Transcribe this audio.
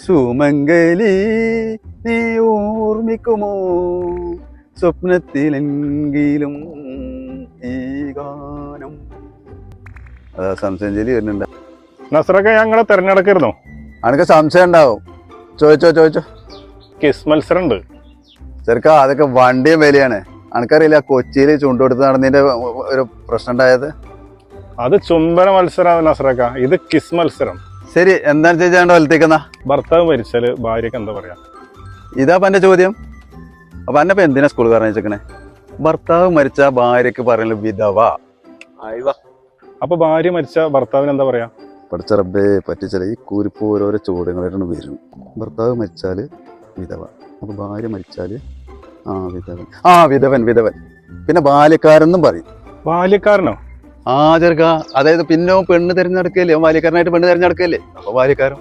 സുമംഗലി നീ ഓർമ്മിക്കുമോ സ്വപ്നത്തിലെങ്കിലും ഈ ഗാനം. അതാ സംശയഞ്ചലി വരുന്നുണ്ട്. നസറൊക്കെ ഞങ്ങളെ തെരഞ്ഞെടുക്കരുന്നു അനക്ക് സംശയം ഉണ്ടാവും. ചോദിച്ചോ ചോദിച്ചോ. കിസ് മത്സരം ഉണ്ട് ചെറുക്കാ അതൊക്കെ വണ്ടിയും വിലയാണ്. അനക്കറിയില്ല കൊച്ചിയിൽ ചുണ്ടുകൊടുത്ത് നടന്നതിന്റെ ഒരു പ്രശ്നം ഉണ്ടായത്? അത് ചുംബന മത്സരമാണ് നസറക്ക ഇത് കിസ് മത്സരം. ശരി എന്താണ് ചേച്ചാണ്ട് വലത്തേക്കുന്ന? ഭർത്താവ് മരിച്ചാൽ ഭാര്യക്ക് എന്താ പറയാ? ഇതാ എന്റെ ചോദ്യം. അപ്പൊ എന്നെ എന്തിനാ സ്കൂൾ കാരണം വെച്ചേക്കണേ ഭർത്താവ് മരിച്ച ഭാര്യക്ക് പറയുന്നത് വിധവ. അപ്പൊ ഭാര്യ മരിച്ച ഭർത്താവിന് എന്താ പറയാ? പഠിച്ച റബ്ബേ പറ്റിച്ചാൽ ഈ കൂരിപ്പ് ഓരോരോ ചോദ്യങ്ങളായിട്ടാണ് വരും ഭർത്താവ് മരിച്ചാൽ വിധവ. അപ്പൊ ഭാര്യ മരിച്ചാൽ ആ വിധവൻ. ആ വിധവൻ വിധവൻ. പിന്നെ ബാല്യക്കാരെന്നും പറയും. ബാല്യക്കാരനോ? ആ ചെറുക്ക അതായത് പിന്നെ പെണ്ണ് തിരഞ്ഞെടുക്കല്ലേ? ബാല്യക്കാരനായിട്ട് പെണ്ണ് തിരഞ്ഞെടുക്കല്ലേ? അപ്പൊ ബാല്യക്കാരൻ